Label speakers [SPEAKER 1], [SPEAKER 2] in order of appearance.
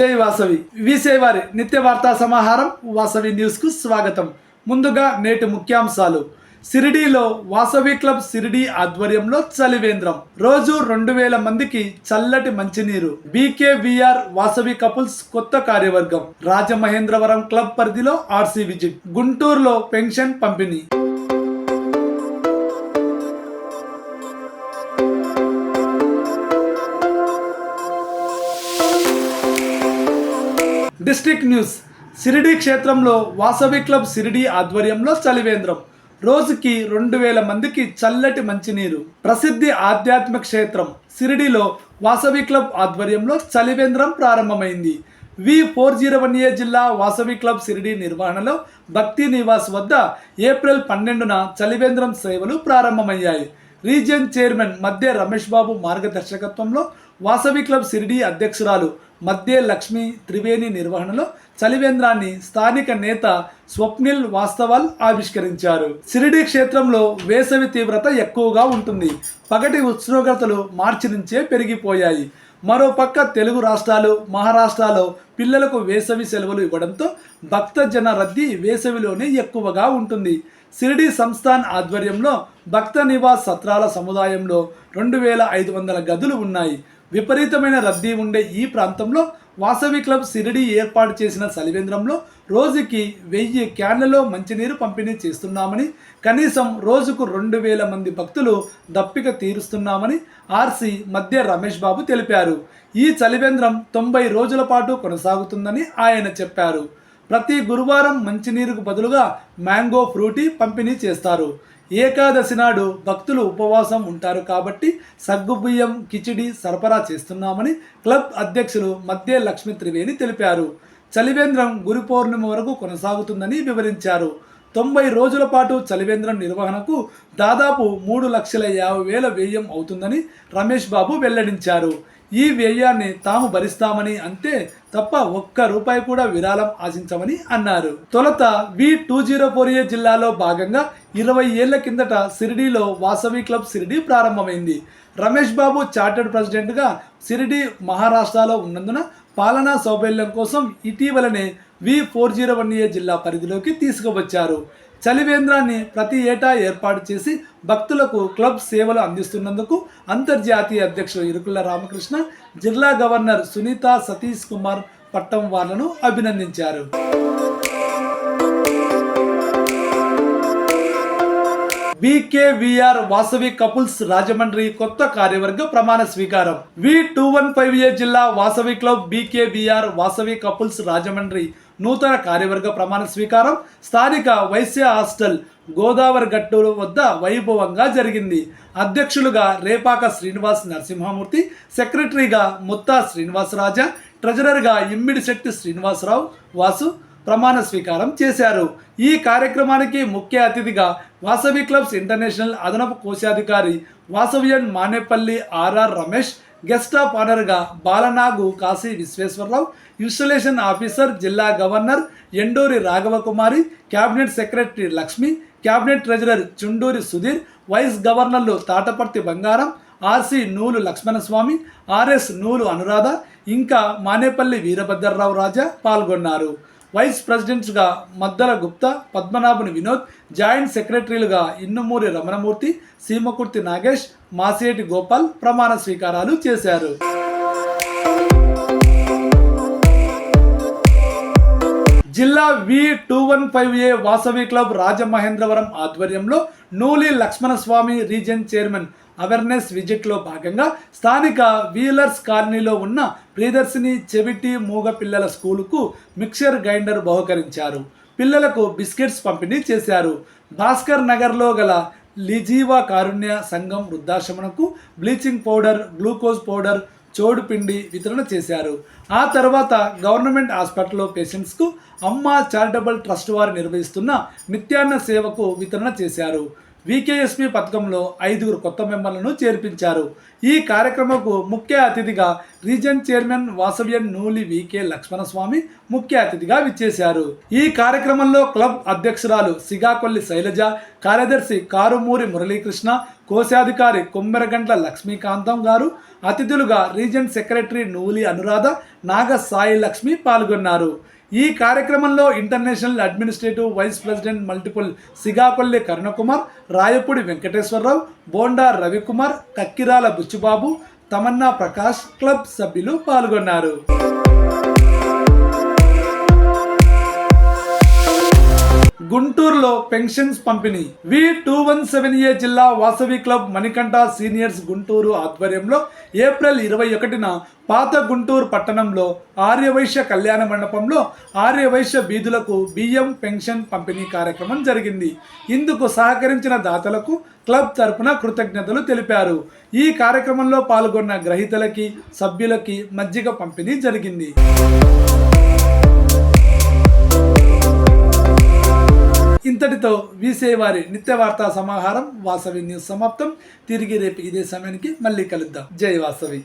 [SPEAKER 1] జై వాసవి. వీసేవారి నిత్య వార్తా సమాహారం వాసవి న్యూస్కు స్వాగతం. ముందుగా నేటి ముఖ్యాంశాలు. సిరిడీలో వాసవి క్లబ్ సిరిడి ఆధ్వర్యంలో చలివేంద్రం. రోజు రెండు వేల మందికి చల్లటి మంచినీరు. బీకేవీఆర్ వాసవి కపుల్స్ కొత్త కార్యవర్గం. రాజమహేంద్రవరం క్లబ్ పరిధిలో ఆర్సీ విజిట్. గుంటూరులో పెన్షన్ పంపిణీ. District news. సిరిడి క్షేత్రంలో వాసవి క్లబ్ సిరిడి ఆధ్వర్యంలో చలివేంద్రం. రోజుకి రెండు వేల మందికి చల్లటి మంచినీరు. ప్రసిద్ధి ఆధ్యాత్మిక క్షేత్రం. సిరిడిలో వాసవి క్లబ్ ఆధ్వర్యంలో చలివేంద్రం ప్రారంభమైంది. V four zero one A జిల్లా వాసవి క్లబ్ సిరిడి నిర్వహణలో భక్తి నివాస్ వద్ద ఏప్రిల్ పన్నెండున చలివేంద్రం సేవలు ప్రారంభమయ్యాయి. రీజియన్ చైర్మన్ మధ్య రమేష్ బాబు మార్గదర్శకత్వంలో వాసవి క్లబ్ సిరిడి అధ్యక్షురాలు మధ్య లక్ష్మి త్రివేణి నిర్వహణలో చలివేంద్రాన్ని స్థానిక నేత స్వప్నిల్ వాస్తవాల్ ఆవిష్కరించారు. సిరిడి క్షేత్రంలో వేసవి తీవ్రత ఎక్కువగా ఉంటుంది. పగటి ఉష్ణోగ్రతలు మార్చి నుంచే పెరిగిపోయాయి. మరోపక్క తెలుగు రాష్ట్రాలు మహారాష్ట్రలో పిల్లలకు వేసవి సెలవులు ఇవ్వడంతో భక్తజన రద్దీ వేసవిలోనే ఎక్కువగా ఉంటుంది. సిరిడి సంస్థాన్ ఆధ్వర్యంలో భక్త నివాస్ సత్రాల సముదాయంలో రెండు వేల ఐదు వందల గదులు ఉన్నాయి. విపరీతమైన రద్దీ ఉండే ఈ ప్రాంతంలో వాసవి క్లబ్ సిరిడి ఏర్పాటు చేసిన సలివేంద్రంలో రోజుకి వెయ్యి క్యాన్లలో మంచినీరు పంపిణీ చేస్తున్నామని కనీసం రోజుకు రెండు వేల మంది భక్తులు దప్పిక తీరుస్తున్నామని ఆర్సి మధ్య రమేష్ బాబు తెలిపారు. ఈ చలివేంద్రం తొంభై రోజుల పాటు కొనసాగుతుందని ఆయన చెప్పారు. ప్రతి గురువారం మంచినీరుకు బదులుగా మ్యాంగో ఫ్రూటీ పంపిణీ చేస్తారు. ఏకాదశి నాడు భక్తులు ఉపవాసం ఉంటారు కాబట్టి సగ్గుబియ్యం కిచిడి సరఫరా చేస్తున్నామని క్లబ్ అధ్యక్షులు మధ్య లక్ష్మీ త్రివేణి తెలిపారు. చలివేంద్రం గురు పౌర్ణమి వరకు కొనసాగుతుందని వివరించారు. తొంభై రోజుల పాటు చలివేంద్రం నిర్వహణకు దాదాపు మూడు లక్షల యాభై వేల వ్యయం అవుతుందని రమేష్ బాబు వెల్లడించారు. ఈ వ్యయాన్ని తాము భరిస్తామని అంతే తప్ప ఒక్క రూపాయి కూడా విరాళం ఆశించమని అన్నారు. తొలత V two zero four A జిల్లాలో భాగంగా ఇరవై ఏళ్ళ కిందట సిరిడిలో వాసవి క్లబ్ సిరిడి ప్రారంభమైంది. రమేష్ బాబు చార్టర్డ్ ప్రెసిడెంట్గా సిరిడి మహారాష్ట్రలో ఉన్నందున పాలనా సౌబల్యం కోసం ఇటీవలనే V four zero one A జిల్లా పరిధిలోకి తీసుకువచ్చారు. చలివేంద్రాన్ని ప్రతి ఏటా ఏర్పాటు చేసి భక్తులకు క్లబ్ సేవలు అందిస్తున్నందుకు అంతర్జాతీయ అధ్యక్షుడు ఇరుకుల రామకృష్ణ జిల్లా గవర్నర్ సునీత సతీష్ కుమార్ పట్టం వాళ్ళను అభినందించారు. వికేవిఆర్ వాసవి కపుల్స్ రాజమండ్రి కొత్త కార్యవర్గ ప్రమాణ స్వీకారం. V two one five A జిల్లా Vasavi club BKVR Vasavi couples Rajahmundry నూతన కార్యవర్గ ప్రమాణ స్వీకారం స్థానిక వైశ్య హాస్టల్ గోదావరి గట్టు వద్ద వైభవంగా జరిగింది. అధ్యక్షులుగా రేపాక శ్రీనివాస్ నరసింహమూర్తి సెక్రటరీగా ముత్తా శ్రీనివాసరాజా ట్రెజరర్గా ఇమ్మిడి శెట్టి శ్రీనివాసరావు వాసు ప్రమాణ స్వీకారం చేశారు. ఈ కార్యక్రమానికి ముఖ్య అతిథిగా వాసవి క్లబ్స్ ఇంటర్నేషనల్ అదనపు కోశాధికారి Vasavian Manepalli RR Ramesh guest of ఆనర్గా Balanagu Kashi Visweswararao installation officer జిల్లా governor Enduri Raghavakumari cabinet secretary Lakshmi cabinet treasurer Chunduri Sudheer vice గవర్నర్లు తాటపర్తి బంగారం ఆర్సి నూలు లక్ష్మణస్వామి ఆర్ఎస్ నూలు అనురాధ ఇంకా మానేపల్లి వీరభద్రరావు రాజా పాల్గొన్నారు. వైస్ ప్రెసిడెంట్స్గా మద్దల గుప్తా పద్మనాభుని వినోద్ జాయింట్ సెక్రటరీలుగా ఇన్నుమూరి రమణమూర్తి సీమకుర్తి నాగేష్ మాసేటి గోపాల్ ప్రమాణ స్వీకారాలు చేశారు. జిల్లా V two one five A Vasavi club Rajamahendravaram ఆధ్వర్యంలో Nooli Lakshmanaswamy region chairman awareness విజిట్లో భాగంగా స్థానిక వీలర్స్ కాలనీలో ఉన్న ప్రియదర్శిని చెవిటి మూగ పిల్లల స్కూలుకు మిక్సర్ గ్రైండర్ బహుకరించారు. పిల్లలకు బిస్కెట్స్ పంపిణీ చేశారు. భాస్కర్ నగర్లో గల లిజీవా కారుణ్య సంఘం వృద్ధాశ్రమణకు బ్లీచింగ్ పౌడర్ గ్లూకోజ్ పౌడర్ చోడు పిండి వితరణ చేశారు. ఆ తర్వాత గవర్నమెంట్ హాస్పిటల్లో పేషెంట్స్కు అమ్మ చారిటబుల్ ట్రస్ట్ వారు నిర్వహిస్తున్న నిత్యాన్న సేవకు వితరణ చేశారు. వికేఎస్పి పథకంలో ఐదుగురు కొత్త మెంబర్లను చేర్పించారు. ఈ కార్యక్రమంకు ముఖ్య అతిథిగా region chairman Vasavian Nooli VK Lakshmanaswamy ముఖ్య అతిథిగా విచ్చేశారు. ఈ కార్యక్రమంలో క్లబ్ అధ్యక్షురాలు సిగాకొల్లి శైలజ కార్యదర్శి కారుమూరి మురళీకృష్ణ కోశాధికారి కొమ్మెరగంట్ల లక్ష్మీకాంతం గారు అతిథులుగా రీజన్ సెక్రటరీ నూలి అనురాధ నాగ సాయి లక్ష్మి పాల్గొన్నారు. ఈ కార్యక్రమంలో international administrative vice president multiple Sigapalli Karunakumar Rayapudi Venkateswararao Bonda Ravikumar Kakkirala Buchibabu Tamanna Prakash club సభ్యులు పాల్గొన్నారు. గుంటూరులో పెన్షన్స్ పంపిణీ. V two one seven A జిల్లా వాసవి క్లబ్ మణికంఠ సీనియర్స్ గుంటూరు ఆధ్వర్యంలో ఏప్రిల్ ఇరవై ఒకటిన పాత గుంటూరు పట్టణంలో ఆర్యవైశ్య కళ్యాణ మండపంలో ఆర్యవైశ్య బీదులకు బియ్యం పెన్షన్ పంపిణీ కార్యక్రమం జరిగింది. ఇందుకు సహకరించిన దాతలకు క్లబ్ తరపున కృతజ్ఞతలు తెలిపారు. ఈ కార్యక్రమంలో పాల్గొన్న గ్రహీతలకి సభ్యులకి మజ్జిగ పంపిణీ జరిగింది. ఇంతటితో వీసే వారి నిత్య వార్తా సమాహారం వాసవి న్యూస్ సమాప్తం. తిరిగి రేపు ఇదే సమయానికి మళ్ళీ కలుద్దాం. జై వాసవి.